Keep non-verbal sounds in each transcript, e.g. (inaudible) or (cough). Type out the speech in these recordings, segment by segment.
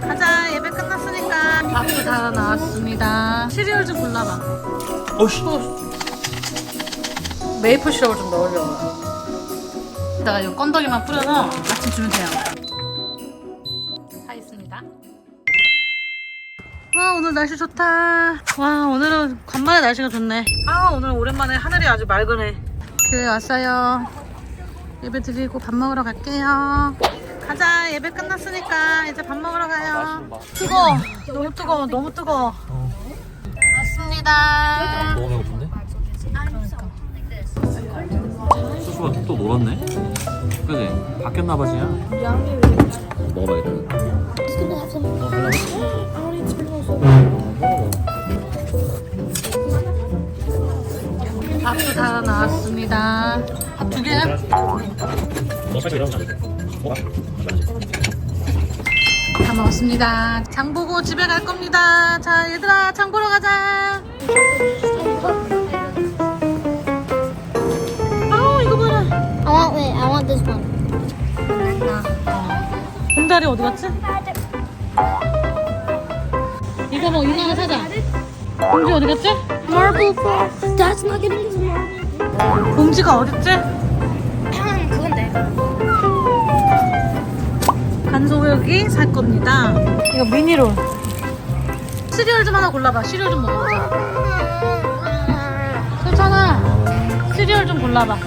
가자 예배 끝났으니까. 밥도 다 나왔습니다. 시리얼 좀 골라봐. 어씨. 메이플 시럽을 좀 넣으려고. 이따가 이 건더기만 뿌려서 아침 주면 돼요. 다 있습니다. 와 오늘 날씨 좋다. 와 오늘은 간만에 날씨가 좋네. 아 오늘 오랜만에 하늘이 아주 맑으네. 교회 왔어요. 예배 드리고 밥 먹으러 갈게요 가자 예배 끝났으니까 이제 밥 먹으러 가요 뜨거워 너무 뜨거워 너무 뜨거워 왔습니다 너무 배고픈데? 소스가 또 놀았네. 그지? 바뀌었나 봐 지야. 먹어봐야겠다. 밥도 다 나왔습니다 밥 두 개? 너 살짝 이러면 안 돼. 먹어. 다 먹었습니다. 장 보고 집에 갈 겁니다. 자, 얘들아, 장 보러 가자. 아우, 이거 봐라. I want wait. I want this one. 곰다리 어디 갔지? 이거 뭐, 이거 하나 사자. 곰지 어디 갔지? Marble. That's not getting this marble. 곰지가 어딨지? 간소고기 살 겁니다. 이거 미니롤. 시리얼 좀 하나 골라봐. 시리얼 좀 먹어보자. 괜찮아. 시리얼 좀 골라봐.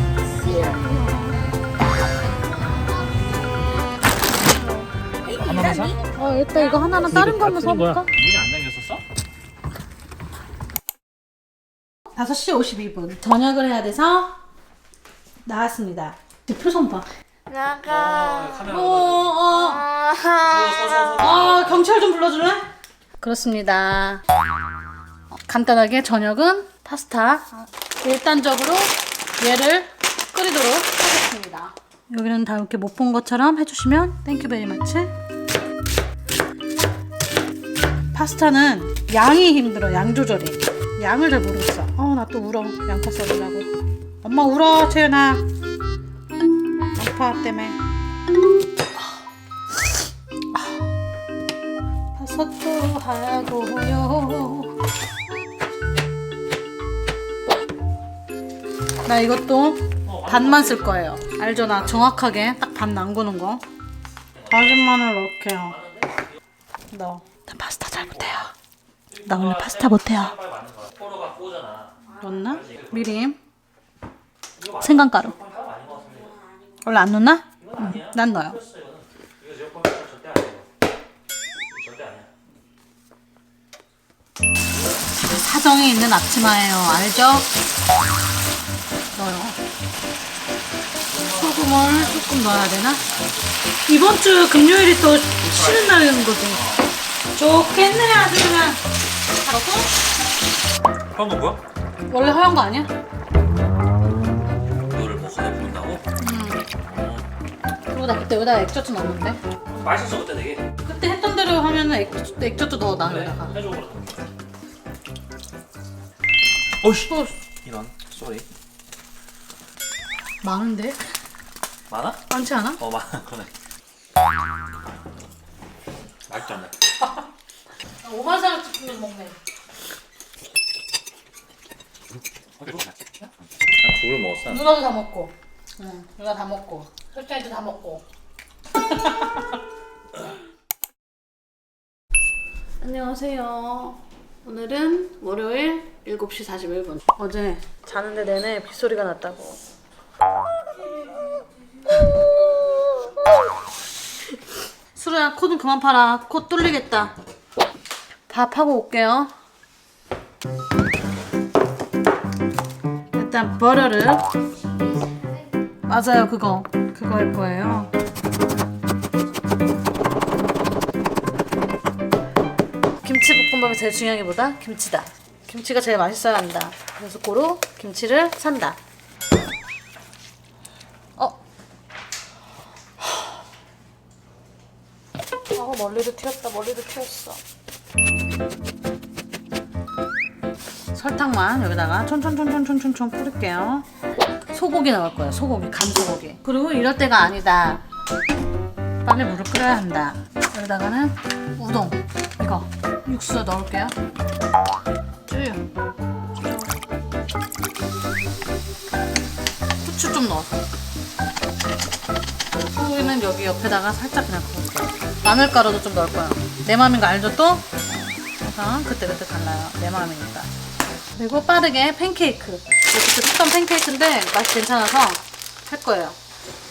하나만 사? 어, 일단 이거 하나는 다른 거 한번 사볼까? 문이 안 잠겼었어? 5시 52분. 저녁을 해야 돼서 나왔습니다. 제 표정 봐. 나가. 어, 어, 어, 경찰 좀 불러줄래? 그렇습니다. 어, 간단하게 저녁은 파스타. 일단적으로 얘를 끓이도록 하겠습니다. 여기는 다 이렇게 못 본 것처럼 해주시면 땡큐 베리 마치. 파스타는 양이 힘들어, 양 조절이. 양을 잘 모르겠어. 어, 나 또 울어. 양파 썰으려고. 엄마 울어, 채연아. 양파 때문에. 버섯도 하고요. 나 이것도 반만 쓸 거예요. 알죠? 나 정확하게 딱 반 남구는 거. 다진 마늘 넣을게요. 넣어. 나 파스타 잘 못해요. 나 원래 파스타 못해요. 넣나? 미림. 생강가루. 원래 안 넣나? 응, 난 넣어요. 사정이 있는 앞치마예요. 알죠? 넣어요. 소금을 조금 넣어야 되나? 이번 주 금요일이 또 쉬는 날인 거지. 좋겠네, 아주 그냥. 다 넣고? 그런 건 뭐야? 원래 허연 거 아니야? 나 그때 여기다 액젓 넣었는데. 맛있어 그때 되게. 그때 했던 대로 하면은 액젓, 액젓도 넣어, 나 여기다가. 해줘 그래. 어씨. 또 이런. 쏘리. 많은데? 많아? 많지 않아? 어 많아. (laughs) 그러네. 맛있지 않네. 오마사를 찍으면 먹네. 난 국을 먹었어. 누나도 다 먹고. 응, 누나 다 먹고. 설탕이도 다 먹고. (laughs) 안녕하세요. 오늘은 월요일 7시 41분. 어제 자는데 내내 빗소리가 났다고. (laughs) 수루야, 코 좀 그만 팔아. 코 뚫리겠다. 밥하고 올게요. 일단 버려를 맞아요 그거 그거일 거예요. 김치 볶음밥이 제일 중요한 게 뭐다? 김치다. 김치가 제일 맛있어야 한다. 그래서 고로 김치를 산다. 어? 어 멀리도 튀었다. 멀리도 튀었어. 설탕만 여기다가 촌촌촌촌촌촌 뿌릴게요. 소고기 넣을 거예요. 소고기, 간소고기. 그리고 이럴 때가 아니다. 빨리 물을 끓여야 한다. 여기다가는 우동 이거 육수 넣을게요. 쭈유. 후추 좀 넣어. 소고기는 여기 옆에다가 살짝 그냥 구울게요. 마늘가루도 좀 넣을 거야. 내 마음인 거 알죠 또? 그래서 그때그때 달라요. 내 마음이니까. 그리고 빠르게 팬케이크. 그때 샀던 팬케이크인데 맛이 괜찮아서 할 거예요.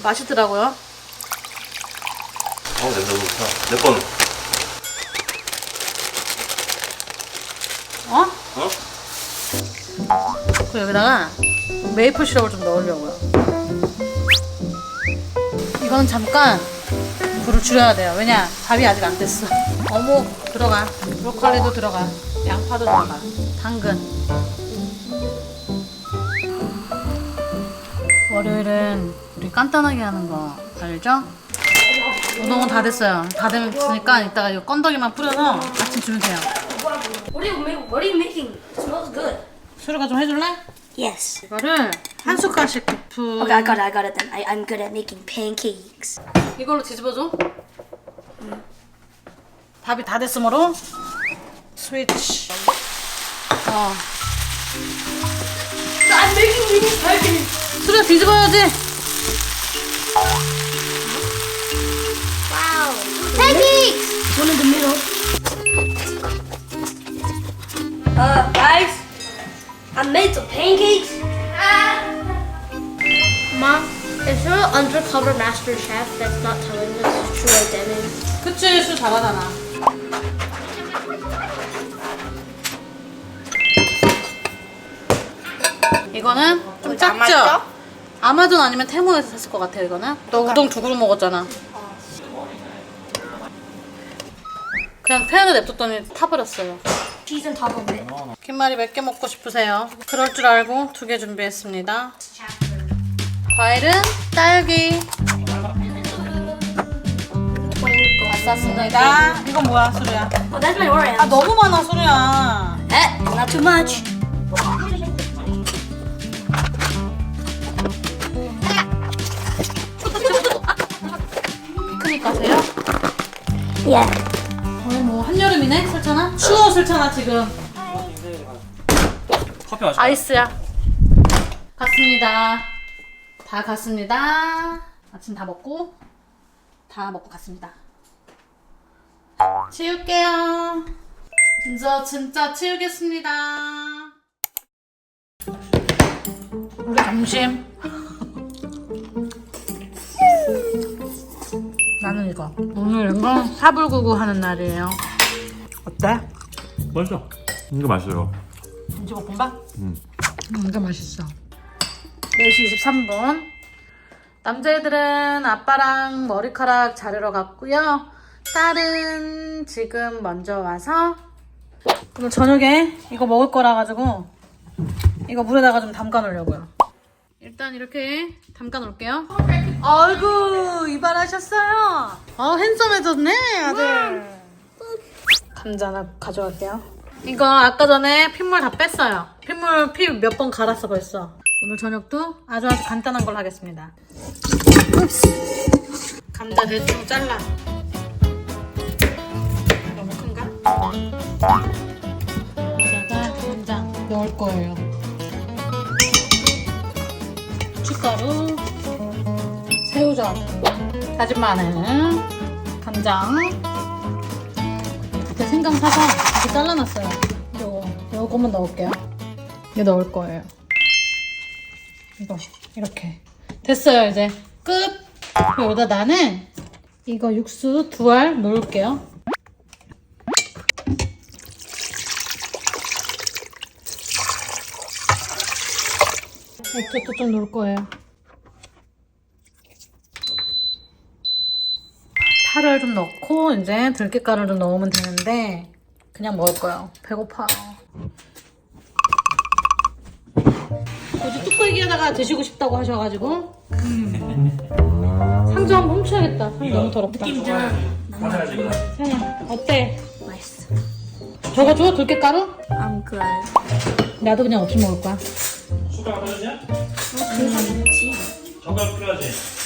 맛있더라고요. 어 냄새 좋다. 내 거는. 어? 어? 그리고 여기다가 메이플 시럽을 좀 넣으려고요. 이건 잠깐 불을 줄여야 돼요. 왜냐? 밥이 아직 안 됐어. 어묵 들어가. 브로콜리도 들어가. 양파도 들어가. 당근. 월요일은 우리 간단하게 하는 거 알죠? 우동은 다 됐어요. 다 됐으니까 이따가 이거 건더기만 뿌려서 아침 주면 돼요. What are you making? What are you making? It smells good. 수루가 좀 해줄래? Yes. 이거를 한 숟갈씩 부프 Okay, I got it. I got it then. I, I'm good at making pancakes. 이걸로 뒤집어줘 밥이 다 됐으므로 스위치 어 I'm making these pancakes. 수루야 뒤집어야지 Wow. Pancakes. One in the middle. Uh, guys, I made some pancakes. Mom, is there an undercover master chef that's not telling us his true identity? 그치 수 잘하잖아 이거는 좀 작죠? 아마존 아니면 테무에서 샀을 것 같아요 이거는 너 우동 두 그릇 먹었잖아 그냥 팬에 냅뒀더니 타버렸어요 top of it. 김말이 몇 개 먹고 싶으세요? 그럴 줄 알고 두 개 준비했습니다. 과일은 딸기. 쌌습니다. 이건 뭐야, 수루야? Oh, that's my. 아 너무 많아, 수루야. Eh, not too much. Yeah. 거의 뭐 한여름이네, 설찬아? 추워, 설찬아 지금. 커피 마실까? 아이스야. 갔습니다. 다 갔습니다. 아침 다 먹고 다 먹고 갔습니다. 치울게요. 진짜 진짜 치우겠습니다. 우리 점심. 이거. 오늘 이거 사불구구 하는 날이에요. 어때? 맛있어. 이거 맛있어요. 김치볶음밥? 응. 완전 맛있어. 4시 23분. 남자애들은 아빠랑 머리카락 자르러 갔고요. 딸은 지금 먼저 와서 오늘 저녁에 이거 먹을 거라 가지고 이거 물에다가 좀 담가 놓으려고요. 일단 이렇게 담가 놓을게요. 아이고 이발하셨어요. 어 핸섬해졌네 아들. 감자 하나 가져갈게요. 이거 아까 전에 핏물 다 뺐어요. 핏물 피 몇 번 갈았어 벌써. 오늘 저녁도 아주 아주 간단한 걸 하겠습니다. 감자 대충 잘라. 너무 큰가? 여기다가 간장 넣을 거예요. 고춧가루, 새우젓, 다진 마늘, 간장, 그때 생강 사서 이렇게 잘라놨어요. 요거, 요거만 넣을게요. 이거 넣을 거예요. 이거, 이렇게. 됐어요, 이제. 끝! 여기다 나는 이거 육수 두 알 넣을게요. 이쪽도 좀 넣을 거예요. 파를 좀 넣고 이제 들깨가루를 넣으면 되는데 그냥 먹을 거예요. 배고파. 어제 뚝 얘기하다가 드시고 싶다고 하셔가지고 상주 한번 훔쳐야겠다. 상주 너무 더럽다. 마셔야지 이거. 사냥 어때? Nice. 저거 줘? 들깨가루? I'm good. 나도 그냥 없이 먹을 거야. 숟가락 필요하냐? 젓가락 필요하지?